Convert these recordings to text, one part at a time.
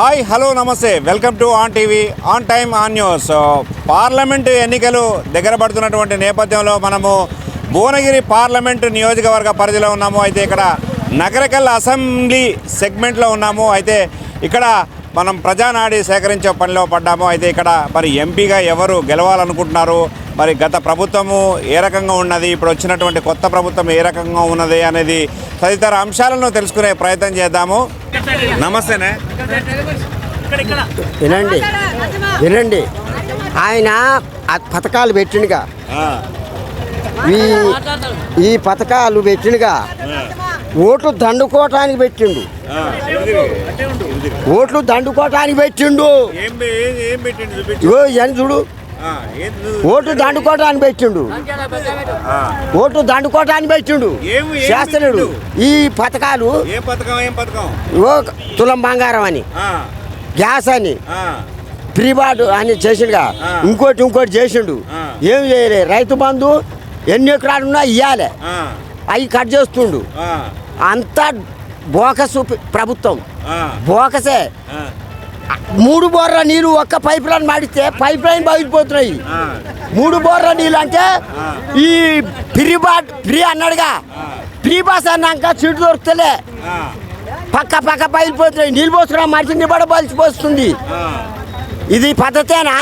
Hi hello నమస్తే. Welcome to on TV on time on news. Parliament ఎన్నికలు దగ్గర పడుతున్నటువంటి నేపథ్యంలో మనము భువనగిరి పార్లమెంటు నియోజకవర్గ పరిధిలో ఉన్నాము. అయితే ఇక్కడ నగరకల్ అసెంబ్లీ సెగ్మెంట్లో ఉన్నాము. అయితే ఇక్కడ మనం ప్రజానాడి సేకరించే పనిలో పడ్డాము. అయితే ఇక్కడ మరి ఎంపీగా ఎవరు గెలవాలనుకుంటున్నారు? మరి గత ప్రభుత్వము ఏ రకంగా ఉన్నది? ఇప్పుడు వచ్చినటువంటి కొత్త ప్రభుత్వం ఏ రకంగా ఉన్నది అనేది తదితర అంశాలను తెలుసుకునే ప్రయత్నం చేద్దాము. నమస్తేనే. వినండి. వినండి. ఆయన పథకాలు పెట్టినగా ఆ, ఈ ఈ పథకాలు పెట్టినగా ఓట్లు దండుకోవటానికి పెట్టిండు. ఓట్లు దండుకోవటానికి పెట్టిండు. చూడు. నువ్వు- ఓట్లు దండుకోవటానికి పెట్టిండు. ఆ, ఓట్లు దండుకోవటానికి పెట్టిండు. పెట్టిండు? ఈ పథకాలు తులం బంగారం అని. గ్యాస్ అని. ప్రీబాడ్ అని చేసిండుగా. ఇంకోటి ఇంకోటి చేసిండు. ఏం చేయలే. రైతు బంధు ఎన్ని ఎకరాలు ఉన్నా ఇవ్వాలి అవి కట్ చేస్తుండు. అంతా బోకసు ప్రభుత్వం. బోకసే. మూడు బోర్ల నీళ్ళు ఒక్క పైప్ లైన్ మాడితే పైప్ లైన్ పగిలిపోతున్నాయి మూడు బోర్ల నీళ్ళు అంటే ఈ ఫ్రీ బాట్ ఫ్రీ అన్నాడుగా. ఫ్రీ బాస్ అన్నాక సీటు దొరుకుతలే. పక్క పక్క పగిలిపోతున్నాయి. నీళ్ళు పోసుకున్న మనిషి నిబడ పోస్తుంది ఇది పద్ధతేనా?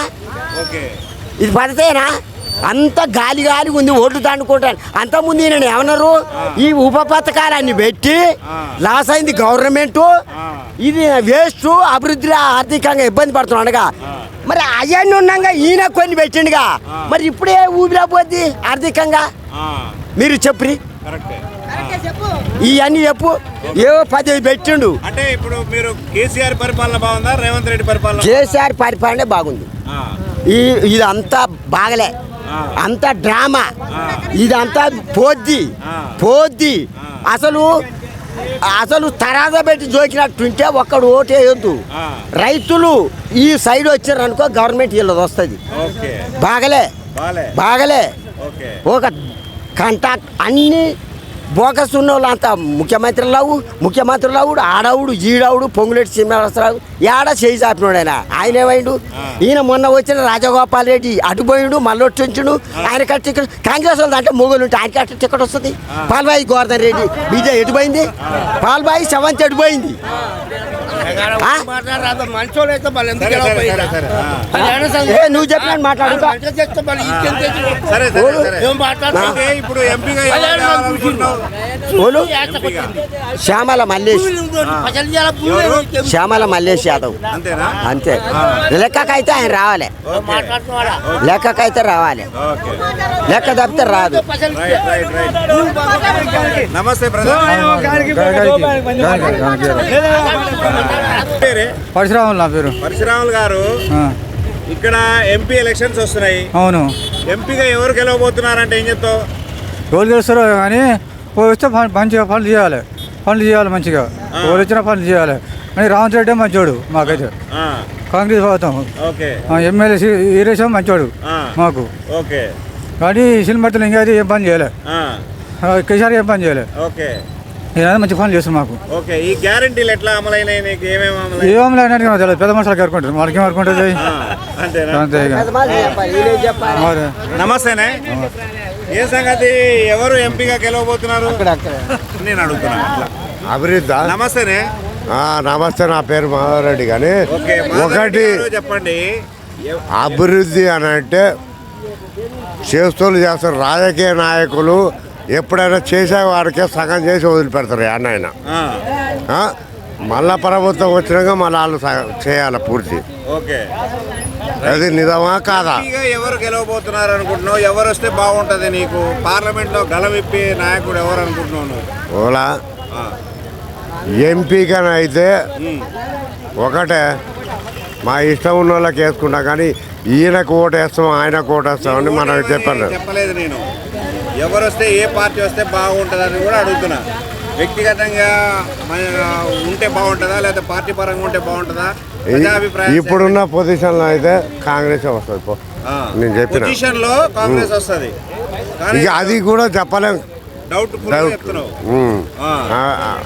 ఇది పద్ధతేనా? అంత గాలి గాలి ఉంది ఓట్లు దండుకుంటాను. అంత ముందు ఈయన ఏమన్నారు ఈ ఉప పథకాలన్నీ పెట్టి లాస్ అయింది గవర్నమెంట్. ఇది వేస్ట్ అభివృద్ధి ఆర్థికంగా ఇబ్బంది పడుతున్నాడుగా మరి అవన్నీ ఉన్నాగా ఈయన కొన్ని పెట్టిండుగా. మరి ఇప్పుడే ఊపిరా పోద్ది ఆర్థికంగా? ఆ, మీరు చెప్పి కరెక్టే. ఇవన్నీ చెప్పు. ఏవో పది పెట్టిండు. అంటే ఇప్పుడు మీరు కేసీఆర్ పరిపాలన బాగుందా రేవంత్ రెడ్డి పరిపాలన? కేసీఆర్ పరిపాలన బాగుంది. ఆ, ఈ ఇదంతా బాగలే. అంతా డ్రామా. ఇదంతా పోద్ది. పోద్ది. అసలు అసలు తరాజా పెట్టి జోకినట్టుంటే ఒక్కడు ఓటు వేయొద్దు. రైతులు ఈ సైడ్ వచ్చారు అనుకో గవర్నమెంట్ వీళ్ళది వస్తుంది. బాగలే. బాగలే. ఒక కంటాక్ట్ అన్ని బోకస్ ఉన్న వాళ్ళంతా ముఖ్యమంత్రులు లావు ముఖ్యమంత్రులు లావుడు ఆడవుడు ఈడవుడు పొంగులేటి శ్రీనివాసరావు ఏడ చేయి చాపినాడు ఆయన. ఆయన ఏమైండు? ఈయన మొన్న వచ్చిన రాజగోపాల్ రెడ్డి అటు పోయిండు మళ్ళీ వచ్చిండు ఆయన కట్టి టికెట్ కాంగ్రెస్ వాళ్ళు అంటే మొగలు ఉంటే ఆయన కట్టి టికెట్ వస్తుంది. పాల్బాయి గోవర్ధన్ రెడ్డి బీజే ఎటు పోయింది? పాల్బాయి సెవెంత్ ఎటు నువ్వు మాట్లాడుతున్నావు? అంటే ఇప్పుడు ఎంపీగా? ఓలు. శ్యామల మల్లేష్. ఎవరు? శ్యామల మల్లేష్ యాదవ్. అంతేనా? అంతే. లెక్కకైతే ఆయన రావాలి? లెక్కకైతే రావాలి. ఓకే. లెక్క తప్పితే రాదు. నమస్తే పరశురాములు నా పేరు. పరశురాములు గారు. ఇక్కడ ఎంపీ ఎలక్షన్స్ వస్తున్నాయి. అవును. ఎంపీగా ఎవరు గెలవబోతున్నారంటే ఏం చెప్తావు? రోజు గెలుస్తారో కానీ వస్తే పని- మంచిగా పనులు చేయాలి. పనులు చేయాలి మంచిగా. ఎవరు వచ్చినా పనులు చేయాలి. కానీ రావంత్ రెడ్డి మంచోడు మాకైతే. ఆ, కాంగ్రెస్ ప్రభుత్వం. ఓకే. ఎమ్మెల్యే ఈరేశం మంచోడు ఆ, మాకు. ఓకే. కానీ సినిమర్తలు ఇంకా అయితే ఏం పని చేయలే. కేసీఆర్ ఏం పని చేయలే. మంచి పనులు చేస్తారు మాకు. ఓకే. ఈ గ్యారంటీలు ఎట్లా ఏమేమి తెలియదు. పెద్ద మనుషులకు అనుకుంటారు వాళ్ళకి ఏం అనుకుంటుంది ఆ, అంతేనా? అంతే నమస్తేనే. ఏ సంగతి? ఎవరు ఎంపీగా గెలవబోతున్నారు? నేను అడుగుతున్నా. అట్లా. అభివృద్ధి. నమస్తేనే. నమస్తే నా పేరు మాధవరెడ్డి కానీ ఒకటి చెప్పండి. అభివృద్ధి అని అంటే చేస్తూ చేస్తారు. రాజకీయ నాయకులు ఎప్పుడైనా చేసే వారికే సగం చేసి వదిలిపెడతారు అన్నైనా. ఆ, మళ్ళా ప్రభుత్వం వచ్చినాక మళ్ళీ వాళ్ళు సగం చేయాలి పూర్తి. ఓకే. అది నిజమా కాదా? ఎంపీగా ఎవరు గెలవబోతున్నారు అనుకుంటున్నావు? ఎవరు వస్తే బాగుంటది నీకు? పార్లమెంట్లో గలవిప్పి నాయకుడు ఎవరు అనుకుంటున్నావు ఓలా. ఆ, ఎంపీగానే అయితే ఒకటే మా ఇష్టం ఉన్న వాళ్ళకి వేసుకుంటాం కానీ ఈయనకు ఓటు వేస్తాం ఆయనకు ఓటు వేస్తామని మనకు చెప్పాను చెప్పలేదు నేను. ఎవరు వస్తే ఏ పార్టీ వస్తే బాగుంటుందని కూడా అడుగుతున్నా. వ్యక్తిగతంగా ఉంటే బాగుంటుందా లేదా పార్టీ పరంగా ఉంటే బాగుంటుందా? ఇప్పుడున్న పొజిషన్లో అయితే కాంగ్రెస్ వస్తుంది పో. నేను చెప్పిన. పొజిషన్లో కాంగ్రెస్ వస్తుంది. ఇక అది కూడా చెప్పలేం. డౌట్.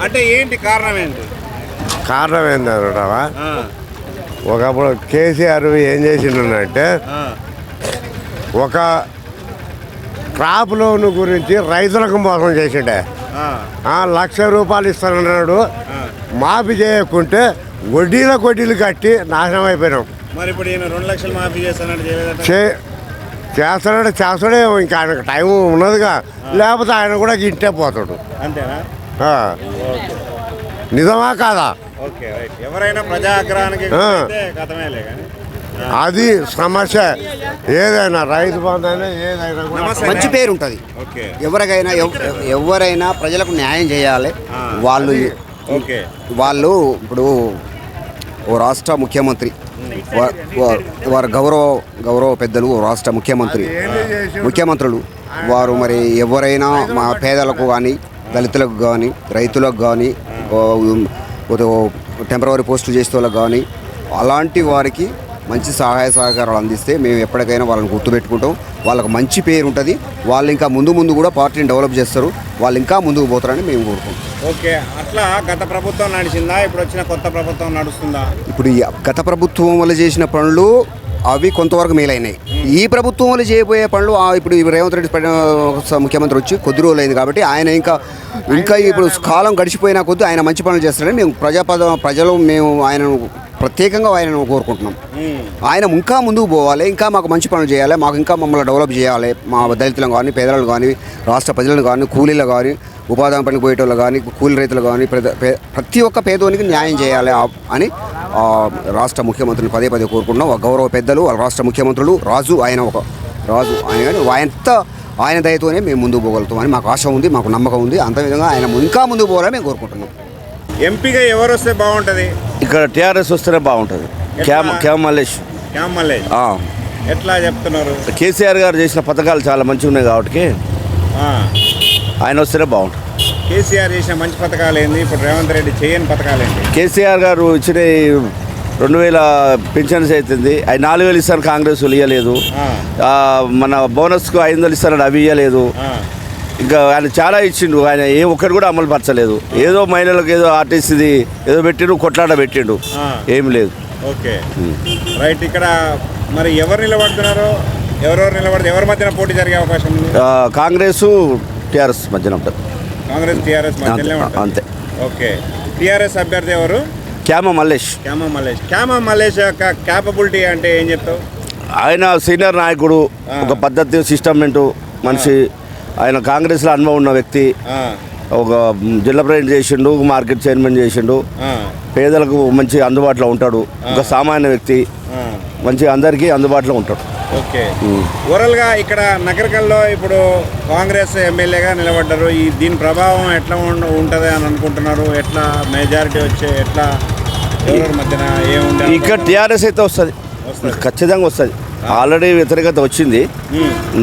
అంటే ఏంటి కారణం ఏంటి? కారణం ఏంటంటావా ఒకప్పుడు కేసీఆర్ ఏం చేసిండంటే ఒక క్రాప్ లోన్ గురించి రైతులకు మోసం చేసిండే. లక్ష రూపాయలు ఇస్తానన్నాడు. మాఫీ చేయకుంటే వడ్డీల వడ్డీలు కట్టి నాశనం అయిపోయినాం. మరి ఇప్పుడు ఈయన రెండు లక్షలు మాఫీ చేస్తానంటే చేస్తాడే చేస్తాడే ఇంకా ఆయనకు టైం ఉన్నదిగా. లేకపోతే ఆయన కూడా ఇంటే పోతాడు. అంతేనా. నిజమా కాదా? ఎవరైనా ప్రజా అది సమస్య. ఏదైనా రైతు బంధు అయినా ఏదైనా మంచి పేరు ఉంటుంది ఎవరికైనా ఎవ్- ఎవరైనా ప్రజలకు న్యాయం చేయాలి. వాళ్ళు ఓకే. వాళ్ళు ఇప్పుడు ఓ రాష్ట్ర ముఖ్యమంత్రి. వారి గౌరవ గౌరవ పెద్దలు ఓ రాష్ట్ర ముఖ్యమంత్రి. ముఖ్యమంత్రులు. వారు మరి ఎవరైనా మా పేదలకు కానీ దళితులకు కానీ రైతులకు కానీ టెంపరీ పోస్టులు చేసే వాళ్ళకి కానీ అలాంటి వారికి మంచి సహాయ సహకారాలు అందిస్తే మేము ఎప్పటికైనా వాళ్ళని గుర్తుపెట్టుకుంటాం. వాళ్ళకు మంచి పేరు ఉంటుంది. వాళ్ళు ఇంకా ముందు ముందు కూడా పార్టీని డెవలప్ చేస్తారు. వాళ్ళు ఇంకా ముందుకు పోతారని మేము కోరుకుంటాం. ఓకే అట్లా గత ప్రభుత్వం నడిచిందా? ఇప్పుడు వచ్చిన కొత్త ప్రభుత్వం నడుస్తుందా? ఇప్పుడు ఈ గత ప్రభుత్వం వల్ల చేసిన పనులు అవి కొంతవరకు మేలైనాయి. ఈ ప్రభుత్వం వల్ల చేయబోయే పనులు ఆ ఇప్పుడు రేవంత్ రెడ్డి ముఖ్యమంత్రి వచ్చి కొద్ది రోజులు అయింది కాబట్టి ఆయన ఇంకా ఇంకా ఇప్పుడు కాలం గడిచిపోయినా కొద్దీ ఆయన మంచి పనులు చేస్తారని మేము ప్రజాపద ప్రజలు మేము ఆయనను ప్రత్యేకంగా ఆయనను కోరుకుంటున్నాం. ఆయన ఇంకా ముందుకు పోవాలి ఇంకా మాకు మంచి పనులు చేయాలి మాకు ఇంకా మమ్మల్ని డెవలప్ చేయాలి. మా దళితులను కానీ పేదలను కానీ రాష్ట్ర ప్రజలను కానీ కూలీలు కానీ ఉపాధి పనికి పోయేటోళ్ళు కానీ కూలి రైతులు కానీ ప్రతి ఒక్క పేదోనికి న్యాయం చేయాలి అని రాష్ట్ర ముఖ్యమంత్రిని పదే పదే కోరుకుంటున్నాం. గౌరవ పెద్దలు రాష్ట్ర ముఖ్యమంత్రులు రాజు ఆయన ఒక రాజు ఆయన కానీ ఆయన ఆయన దయతోనే మేము ముందుకు పోగలుగుతామని మాకు ఆశ ఉంది మాకు నమ్మకం ఉంది. అంత విధంగా ఆయన ఇంకా ముందుకు పోవాలని మేము కోరుకుంటున్నాం. ఎంపీగా ఎవరు వస్తే బాగుంటుంది? ఇక్కడ టీఆర్ఎస్ వస్తేనే బాగుంటుంది. క్యామ్ క్యామ్ మల్లేష్. క్యామ్ మల్లేష్? ఆ. ఎట్లా చెప్తున్నారు? కేసీఆర్ గారు చేసిన పథకాలు చాలా మంచిగా ఉన్నాయి కాబట్టి. ఆయన వస్తేనే బాగుంటుంది. కేసీఆర్ చేసిన మంచి పథకాలు ఏంది? ఇప్పుడు రేవంత్ రెడ్డి చేయని పథకాలు ఏంటి? కేసీఆర్ గారు ఇచ్చిన రెండు వేల పెన్షన్స్ అవుతుంది అవి నాలుగు వేలు ఇస్తారు కాంగ్రెస్ ఇవ్వలేదు మన బోనస్కు ఐదు వందలు ఇస్తారని అవి ఇవ్వలేదు. ఇంకా ఆయన చాలా ఇచ్చిండు. ఆయన ఏ ఒక్కటి కూడా అమలు పరచలేదు. ఏదో మహిళలకు ఏదో ఆర్టీసీది ఏదో పెట్టిండు కొట్లాట పెట్టిండు. ఏం లేదు. ఓకే. రైట్ ఇక్కడ మరి ఎవరు నిలబడుతున్నారు? ఎవరెవరు నిలబడితే ఎవరి మధ్యన పోటీ జరిగే అవకాశం ఉంది? కాంగ్రెస్ టీఆర్ఎస్ మధ్యన ఉంటుంది. కాంగ్రెస్ టీఆర్ఎస్ అంతే, అంతే. ఓకే. టీఆర్ఎస్ అభ్యర్థి ఎవరు? క్యామ మల్లేష్. క్యామా మల్లేష్. క్యామా మల్లేష్ యొక్క క్యాపబిలిటీ అంటే ఏం చెప్తావు? ఆయన సీనియర్ నాయకుడు ఒక పద్ధతి సిస్టమెంటు మనిషి ఆయన కాంగ్రెస్లో అనుభవం ఉన్న వ్యక్తి. ఒక జిల్లా ప్రెసిడెంట్ చేసిండు మార్కెట్ చైర్మన్ చేసిండు. పేదలకు మంచి అందుబాటులో ఉంటాడు. ఒక సామాన్య వ్యక్తి. మంచి అందరికీ అందుబాటులో ఉంటాడు. ఓకే. ఓవరాల్గా ఇక్కడ నగరికల్లో ఇప్పుడు కాంగ్రెస్ ఎమ్మెల్యేగా నిలబడ్డారు. ఈ దీని ప్రభావం ఎట్లా ఉంటుంది అని అనుకుంటున్నారు? ఎట్లా మెజారిటీ వచ్చే ఎట్లా మధ్యన ఏముండే ఇక్కడ టీఆర్ఎస్ అయితే వస్తది. ఖచ్చితంగా వస్తుంది. ఆల్రెడీ వ్యతిరేకత వచ్చింది.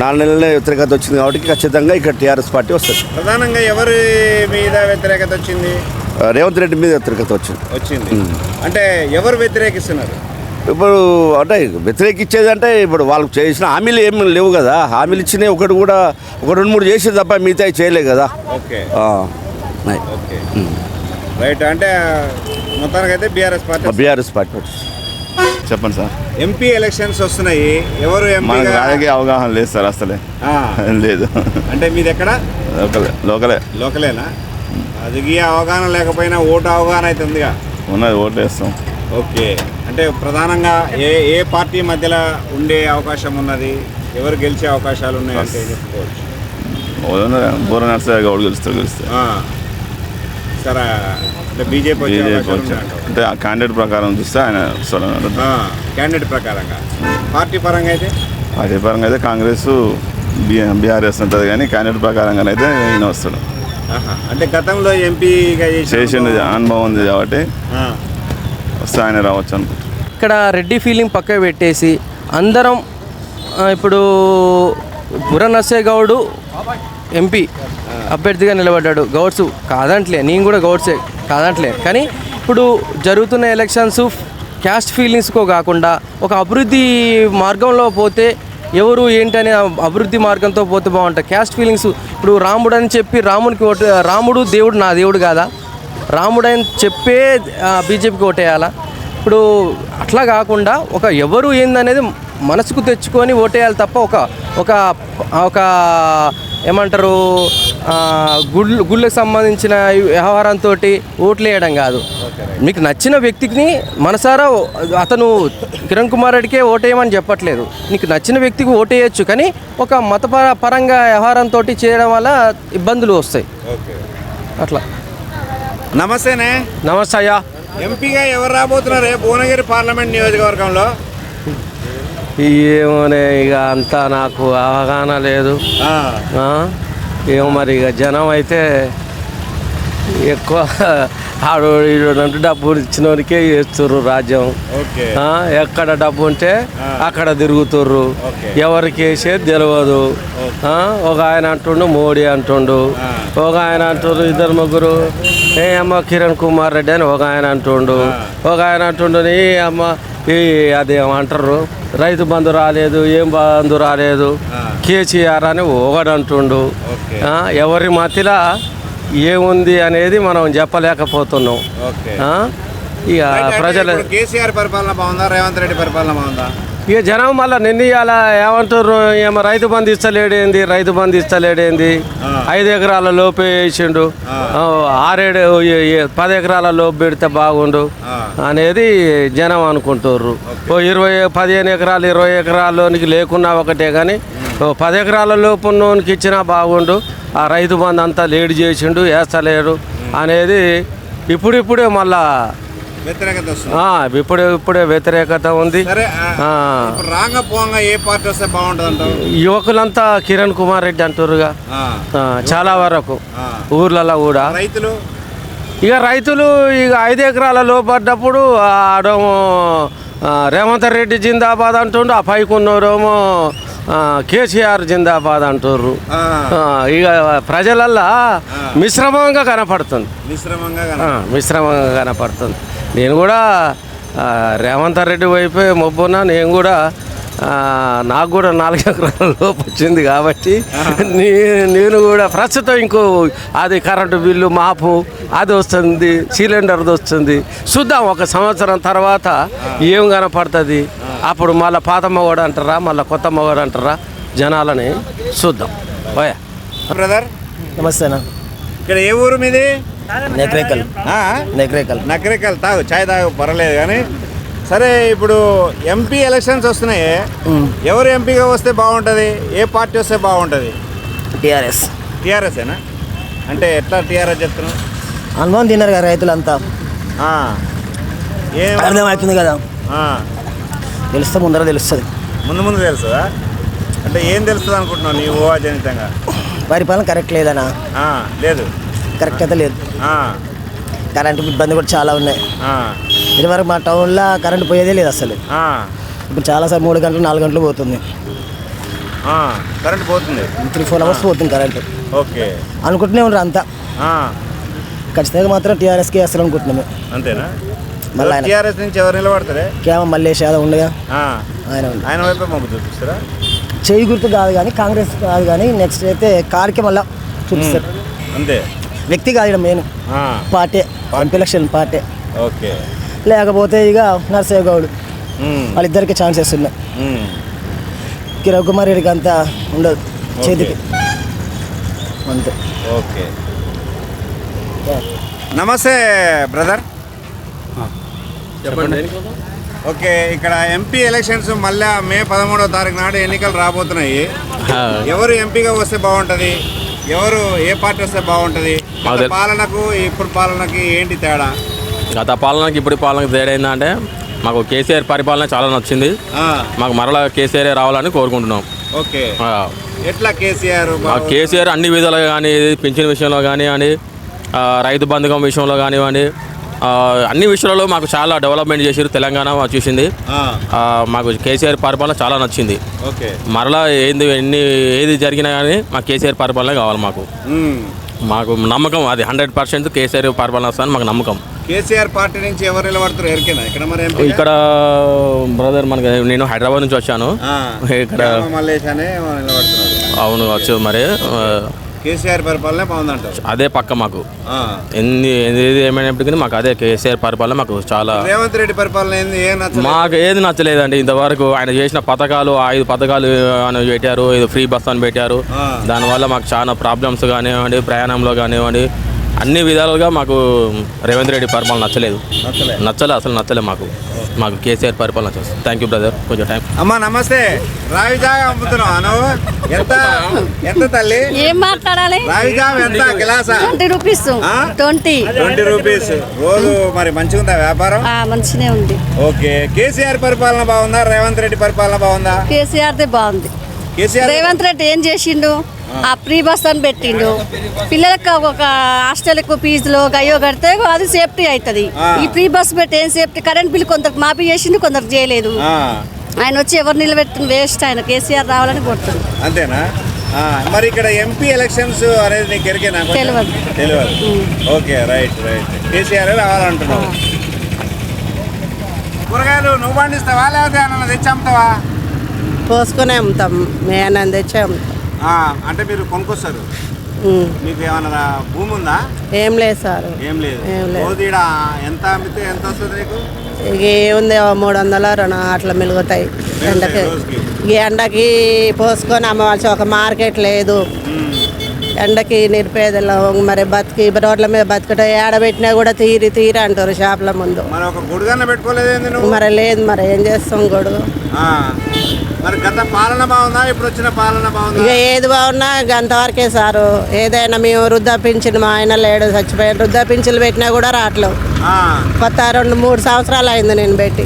నాలుగు నెలలే వ్యతిరేకత వచ్చింది కాబట్టి ఖచ్చితంగా ఇక్కడ టీఆర్ఎస్ పార్టీ వస్తుంది. ప్రధానంగా ఎవరి మీద వ్యతిరేకత వచ్చింది? రేవంత్ రెడ్డి మీద వ్యతిరేకత వచ్చింది. వచ్చింది. అంటే ఎవరు వ్యతిరేకిస్తున్నారు? ఇప్పుడు అంటే వ్యతిరేకించేది అంటే ఇప్పుడు వాళ్ళకి చేసిన హామీలు ఏమి లేవు కదా. హామీలు ఇచ్చినవి ఒకటి కూడా ఒక రెండు మూడు చేసేది తప్ప మిగతా చేయలే కదా. ఓకే. రైట్. అంటే మొత్తానికైతే బీఆర్ఎస్ పార్టీ బీఆర్ఎస్ పార్టీ. చెప్పండి సార్. ఎంపీ ఎలక్షన్స్ వస్తున్నాయి. ఎవరు మనకు రాజకీయ అవగాహన లేదు సార్ అసలే. లేదు. అంటే మీది ఎక్కడ లోకలే లోకలే. లోకలేనా? రాజకీయ అవగాహన లేకపోయినా ఓటు అవగాహన అయితే ఉందిగా. ఉన్నది ఓట్లు వేస్తాం ఓకే. అంటే ప్రధానంగా ఏ ఏ పార్టీ మధ్యలో ఉండే అవకాశం ఉన్నది? ఎవరు గెలిచే అవకాశాలు ఉన్నాయంటే చెప్పుకోవచ్చు. బోర నర్సరీ గౌడ్ గెలుస్తారు గెలుస్తారు. సరే అంటే బీజేపీ బీజేపీ. అంటే ఆ క్యాండిడేట్ ప్రకారం చూస్తే ఆయన వస్తాడు క్యాండిడేట్ ప్రకారంగా. పార్టీ పరంగా అయితే? అదే పరంగా అయితే కాంగ్రెస్ బీఆర్ఎస్ ఉంటుంది కానీ క్యాండిడేట్ ప్రకారంగా అయితే ఈయన వస్తాడు. అంటే గతంలో ఎంపీగా చేసిన చేసిండు అనుభవం? ఉంది కాబట్టి వస్తే ఆయన రావచ్చు అనుకుంటున్నాను ఇక్కడ రెడ్డి ఫీలింగ్ పక్కకు పెట్టేసి అందరం ఇప్పుడు బుర్ర నర్సయ్య గౌడు ఎంపీ అభ్యర్థిగా నిలబడ్డాడు. గౌడ్స్ కాదంట్లే. నేను కూడా గౌడ్సే కాదంట్లే. కానీ ఇప్పుడు జరుగుతున్న ఎలక్షన్స్ క్యాస్ట్ ఫీలింగ్స్కో కాకుండా ఒక అభివృద్ధి మార్గంలో పోతే ఎవరు ఏంటనే అభివృద్ధి మార్గంతో పోతే బాగుంటుంది. క్యాస్ట్ ఫీలింగ్స్ ఇప్పుడు రాముడు అని చెప్పి రామునికి ఓటు రాముడు దేవుడు నా దేవుడు కాదా? రాముడు అని చెప్పే బీజేపీకి ఓటేయాలా? ఇప్పుడు అట్లా కాకుండా ఒక ఎవరు ఏందనేది మనసుకు తెచ్చుకొని ఓటేయాలి తప్ప ఒక ఒక ఒక ఏమంటారు గుళ్ళు గుళ్ళకి సంబంధించిన వ్యవహారంతో ఓట్లు వేయడం కాదు. మీకు నచ్చిన వ్యక్తిని మనసారా అతను కిరణ్ కుమార్ రెడ్డికే ఓటేయమని చెప్పట్లేదు. నీకు నచ్చిన వ్యక్తికి ఓటేయచ్చు కానీ ఒక మతపర పరంగా వ్యవహారంతో చేయడం వల్ల ఇబ్బందులు వస్తాయి. అట్లా. నమస్తేనే. నమస్తే అయ్యా. ఎంపీగా ఎవరు రాబోతున్నారే? భువనగిరి పార్లమెంట్ నియోజకవర్గంలో? ఏమోనే ఇక అంతా నాకు అవగాహన లేదు? ఏమో మరి ఇక జనం అయితే ఎక్కువ ఆడు ఈడు అంటే డబ్బులు ఇచ్చినోనికే చేస్తుర్రు రాజ్యం? ఎక్కడ డబ్బు ఉంటే అక్కడ తిరుగుతుర్రు. ఎవరికి వేసేది తెలియదు? ఒక ఆయన అంటుండు మోడీ అంటుండు. ఒక ఆయన అంటుండ్రు ఇద్దరు ముగ్గురు ఏ అమ్మ కిరణ్ కుమార్ రెడ్డి అని ఒక ఆయన అంటుండు. ఒక ఆయన అంటుండు ఈ అమ్మ ఈ అదేమంటారు రైతు బంధు రాలేదు ఏం బంధు రాలేదు కేసీఆర్ అని ఒకడు అంటుండు ఓకే. ఆ? ఎవరి మతిలా ఏముంది అనేది మనం చెప్పలేకపోతున్నాం? ఇక ప్రజలు కేసీఆర్ పరిపాలన బాగుందా రేవంత్ రెడ్డి పరిపాలన బాగుందా ఇక జనం మళ్ళీ నిర్ణయాల ఏమంటారు ఏమో రైతు బంధు ఇస్తలేడేంది? రైతు బంధు ఇస్తలేడేంది? ఐదు ఎకరాల లోపే వేసిండు. ఆరేడు పది ఎకరాల లోపు పెడితే బాగుండు అనేది జనం అనుకుంటుర్రు. ఓ ఇరవై పదిహేను ఎకరాలు ఇరవై ఎకరాల్లోనికి లేకున్నా ఒకటే కానీ ఓ పది ఎకరాల లోపు ఉన్నోనికి ఇచ్చినా బాగుండు. ఆ రైతు బంధు అంతా లేట్ చేసిండు వేస్తలేడు అనేది ఇప్పుడిప్పుడే మళ్ళా వ్యతిరేకత వస్తుంది. ఆ, ఇప్పుడే ఇప్పుడే వ్యతిరేకత ఉంది. రాంగ పోంగ ఏ పార్టీ వస్తే బాగుంటుంది అంటావు యువకులంతా కిరణ్ కుమార్ రెడ్డి అంటారుగా చాలా వరకు. ఊర్లలో కూడా. రైతులు? ఇక రైతులు ఇక ఐదు ఎకరాల లోపడ్డప్పుడు ఆడేమో రేవంత్ రెడ్డి జిందాబాద్ అంటుండు ఆ పైకి ఉన్నోరేమో ఆ, కేసీఆర్ జిందాబాద్ అంటుర్రు. ఇక ప్రజలల్లా మిశ్రమంగా కనపడుతుంది. మిశ్రమంగా మిశ్రమంగా కనపడుతుంది. నేను కూడా రేవంత్ రెడ్డి వైపే మొబ్బున్నా నేను కూడా నాకు కూడా నాలుగు ఎకరాల లోపు వచ్చింది కాబట్టి నే- నేను కూడా ప్రస్తుతం ఇంకో అది కరెంటు బిల్లు మాపు అది వస్తుంది సిలిండర్ది వస్తుంది. చూద్దాం ఒక సంవత్సరం తర్వాత ఏం కనపడుతుంది. అప్పుడు మళ్ళీ పాత మగవాడు అంటారా మళ్ళీ కొత్త మగవాడు అంటారా జనాలని చూద్దాం. ఓయా. బ్రదర్. నమస్తే ఇక్కడ ఏ ఊరు మీది? నెక్రేకల్? నెక్రేకల్. నకరికల్ తాగు చాయ్ తాగు పర్వాలేదు కానీ సరే ఇప్పుడు ఎంపీ ఎలక్షన్స్ వస్తున్నాయి. ఎవరు ఎంపీగా వస్తే బాగుంటుంది? ఏ పార్టీ వస్తే బాగుంటుంది? టీఆర్ఎస్. టీఆర్ఎస్ఏనా అంటే ఎట్లా టీఆర్ఎస్ చెప్తున్నావు? అనుభవం తిన్నారు కదా రైతులంతా. ఆ. ఏం? అర్థమవుతుంది కదా. ఆ. తెలుస్తే ముందర తెలుస్తుంది. ముందు ముందు తెలుస్తుందా? అంటే ఏం తెలుస్తుంది అనుకుంటున్నావు నీ ఊహాజనితంగా? పరిపాలన కరెక్ట్ లేదనా? ఆ, లేదు. కరెక్ట్ అయితే లేదు. కరెంటు ఇబ్బంది కూడా చాలా ఉన్నాయి. ఇదివరకు మా టౌన్లో కరెంట్ పోయేదే లేదు అసలు. ఇప్పుడు చాలాసార్లు మూడు గంటలు నాలుగు గంటలు పోతుంది. కరెంట్ పోతుంది. త్రీ ఫోర్ అవర్స్ పోతుంది కరెంటు. ఓకే. అనుకుంటూనే ఉన్నారు అంతా. ఖచ్చితంగా మాత్రం టీఆర్ఎస్కి వేస్తారు అనుకుంటున్నాము అంతేనా? మళ్ళీ ఆయన టీఆర్ఎస్ నుంచి ఎవరు నిలబడతారే? కేవలం మల్లేష్ యాదవ్ ఉండగా ఆయన ఆయన వైపే చూపిస్తారా? చేయి గుర్తు కాదు కానీ కాంగ్రెస్ కాదు కానీ నెక్స్ట్ అయితే కార్కి మళ్ళీ చూపిస్తారు. అంతే. వ్యక్తి కాదు ఇక్కడ main party MP election party okay. లేకపోతే ఇక నరసింహ గౌడ్. వాళ్ళిద్దరికి ఛాన్సెస్ ఉన్నాయి. కిరణ్ కుమార్ రెడ్డికి అంతా ఉండదు. చేతికి. అంతే. ఓకే. నమస్తే బ్రదర్. చెప్పండి. ఓకే ఇక్కడ ఎంపీ ఎలక్షన్స్ మళ్ళా మే పదమూడవ తారీఖు నాడు ఎన్నికలు రాబోతున్నాయి. ఎవరు ఎంపీగా వస్తే బాగుంటుంది? ఎవరు ఏ పార్టీ వస్తే బాగుంటుంది. పాలనకు ఇప్పుడు పాలనకి ఏంటి తేడా? గత పాలనకి ఇప్పుడు పాలనకి తేడా ఏంటంటే మాకు కేసీఆర్ పరిపాలన చాలా నచ్చింది. మాకు మరలా కేసీఆర్ రావాలని కోరుకుంటున్నాం. ఓకే. ఎట్లా కేసీఆర్ కేసీఆర్ అన్ని విధాలుగా కానీ పింఛన్ విషయంలో ఆ, రైతు బంధకం విషయంలో కానివ్వండి అన్ని విషయాలలో మాకు చాలా డెవలప్మెంట్ చేసారు తెలంగాణ చూసింది. మాకు కేసీఆర్ పరిపాలన చాలా నచ్చింది. ఓకే. మరలా ఏంది ఎన్ని ఏది జరిగినా కానీ మాకు కేసీఆర్ పరిపాలన కావాలి మాకు. మాకు నమ్మకం అది హండ్రెడ్ పర్సెంట్ కేసీఆర్ పరిపాలన వస్తుందని మాకు నమ్మకం. కేసీఆర్ పార్టీ నుంచి ఎవరు నిలబడతారు? ఎరికేనా? ఇక్కడ మరి ఎంపీ ఇక్కడ బ్రదర్ మనకి నేను హైదరాబాద్ నుంచి వచ్చాను. ఇక్కడ అవును వచ్చు మరి. కేసీఆర్ పరిపాలన బాగుందంటారు. అదే పక్క మాకు. ఎన్ని ఏది ఏమైనప్పటికీ మాకు అదే కేసీఆర్ పరిపాలన మాకు చాలా రేవంత్ రెడ్డి పరిపాలన ఏంది ఏం నచ్చలేదు? మాకు ఏది నచ్చలేదండి. ఇంతవరకు ఆయన చేసిన పథకాలు ఐదు పథకాలు అని పెట్టారు ఇది ఫ్రీ బస్ అని పెట్టారు. దానివల్ల మాకు చాలా ప్రాబ్లమ్స్ కానివ్వండి ప్రయాణంలో కానివ్వండి అన్ని విధాలుగా మాకు రేవంత్ రెడ్డి పరిపాలన నచ్చలేదు. నచ్చలే. నచ్చలే అసలు నచ్చలే మాకు. మాకు కేసీఆర్ పరిపాలన థ్యాంక్ యూ బ్రదర్ కొంచెం టైం అమ్మా నమస్తే. రావి జాగా అమ్ముతున్నావా నువ్వు? ఎంత? ఎంత తల్లి? ఏం మాట్లాడాలి? రావి జామ ఎంత? గిలాసా? Twenty rupees? Twenty. Twenty rupees. రోజు మరి మంచిగా ఉందా వ్యాపారం మంచినే ఉంది. ఓకే. కేసీఆర్ పరిపాలన బాగుందా? రేవంత్ రెడ్డి పరిపాలన బాగుందా? కేసీఆర్దే బాగుంది. కేసీఆర్ రేవంత్ రెడ్డి ఏం చేసిండు? ఆ ప్రీ బస్ అని పెట్టిండు. పిల్లలకు ఒక హాస్టల్కు ఫీజులు గయ్యో కడితే అది సేఫ్టీ అవుతుంది. ఈ ప్రీ బస్ పెట్టి ఏం సేఫ్టీ? కరెంట్ బిల్ కొందరికి మాఫీ చేసిండు కొందరికి చేయలేదు. ఆయన వచ్చి ఎవరు నిలబెట్టిన వేస్ట్ ఆయన. కేసీఆర్ రావాలని కొడుతుంది అంతేనా? ఆ, మరి ఇక్కడ ఎంపీ ఎలక్షన్స్ అనేది నీకు ఎరికేనా? తెలియదు. తెలియదు. Okay right right. కేసీఆర్ రావాలంటున్నావు కూరగాయలు నువ్వు పండిస్తావా లేకపోతే తెచ్చి అమ్ముతావా? పోసుకొని అమ్ముతాం. మేము తెచ్చి అమ్ముతాం. అంటే మీరు కొనుక్కొస్తారు. మీకు ఏమన్నా భూమి ఉందా? ఏం లేదు సార్. ఏం లేదు. రోజు ఎంత అమ్మితే ఎంత వస్తుంది ఇక ఏముంది మూడు వందల రెండు అట్లా మెలుగుతాయి. ఎండకి? ఈ ఎండకి పోసుకొని అమ్మవలసి ఒక మార్కెట్ లేదు. ఎండకి నిరుపేదలు మరి బతికి రోడ్ల మీద బతికట ఏడబెట్టినా కూడా తీరి తీరి అంటారు షాపుల ముందు. మరి లేదు మరి ఏం చేస్తాం గొడుగు? మరి గత పాలన బాగుందా? ఇప్పుడు వచ్చిన పాలన బాగుందా? ఇక ఏది బాగున్నా అంతవరకే సారు. ఏదైనా మేము వృద్ధా పింఛన్ మా ఆయన లేడు చచ్చిపోయాడు. వృద్ధా పింఛన్లు పెట్టినా కూడా రావట్లేవు. కొత్త రెండు మూడు సంవత్సరాలు అయింది నేను పెట్టి.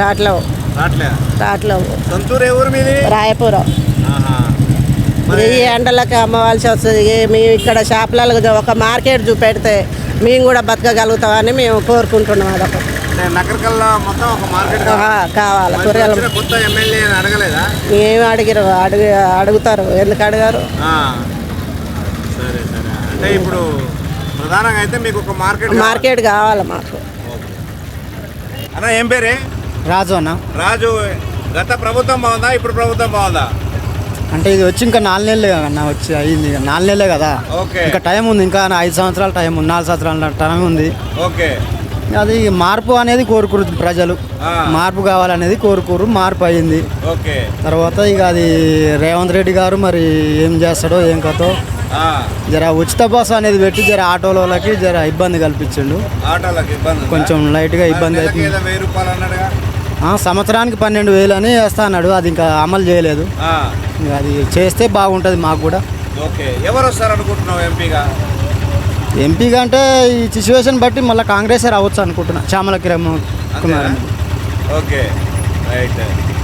రావట్లేవు. రావట్లేవు. సొంతూరు ఊరు మీది? రాయపురం. ఈ ఎండలకి అమ్మవలసి వస్తుంది. మేము ఇక్కడ షాపులలో ఒక మార్కెట్ చూపెడితే మేము కూడా బతకగలుగుతామని మేము కోరుకుంటున్నాం అదొక అంటే నకరకల్లా మొత్తం ఒక మార్కెట్ కావాలి. కూరగాయలు కొత్త ఎమ్మెల్యే అడగలేదా? ఏమి అడిగారు? అడుగు అడుగుతారు. ఎందుకు అడిగారు? ఆ, సరే సరే. అంటే ఇప్పుడు ప్రధానంగా అయితే మీకు ఒక మార్కెట్ కావాలి. మార్కెట్ కావాలి మాకు. అన్న ఏం పేరే? రాజు అన్న. రాజు గత ప్రభుత్వం బాగుందా? ఇప్పుడు ప్రభుత్వం బాగుందా? అంటే ఇది వచ్చి ఇంకా నాలుగు నెలలే అన్న వచ్చి అయింది నాలుగు నెలలే కదా. ఇంకా టైం ఉంది. ఇంకా ఐదు సంవత్సరాల టైం ఉంది. నాలుగు సంవత్సరాల టైం ఉంది. ఓకే. అది మార్పు అనేది కోరుకురు ప్రజలు. మార్పు కావాలనేది కోరుకోరు మార్పు అయింది. తర్వాత ఇక అది రేవంత్ రెడ్డి గారు మరి ఏం చేస్తాడో ఏం కథో. జర ఉచిత బస్సు అనేది పెట్టి జర ఆటోలకి జర ఇబ్బంది కల్పించిండు? కొంచెం లైట్గా ఇబ్బంది అవుతుంది సంవత్సరానికి పన్నెండు వేలు అని వేస్తా అన్నాడు అది ఇంకా అమలు చేయలేదు. అది చేస్తే బాగుంటుంది మాకు కూడా. ఓకే. ఎవరు వస్తారు అనుకుంటున్నావు ఎంపీగా? ఎంపీగా అంటే ఈ సిచ్యువేషన్ బట్టి మళ్ళీ కాంగ్రెస్ రావచ్చు అనుకుంటున్నా. చామల కిరణ్ కుమార్. ఓకే. రైట్.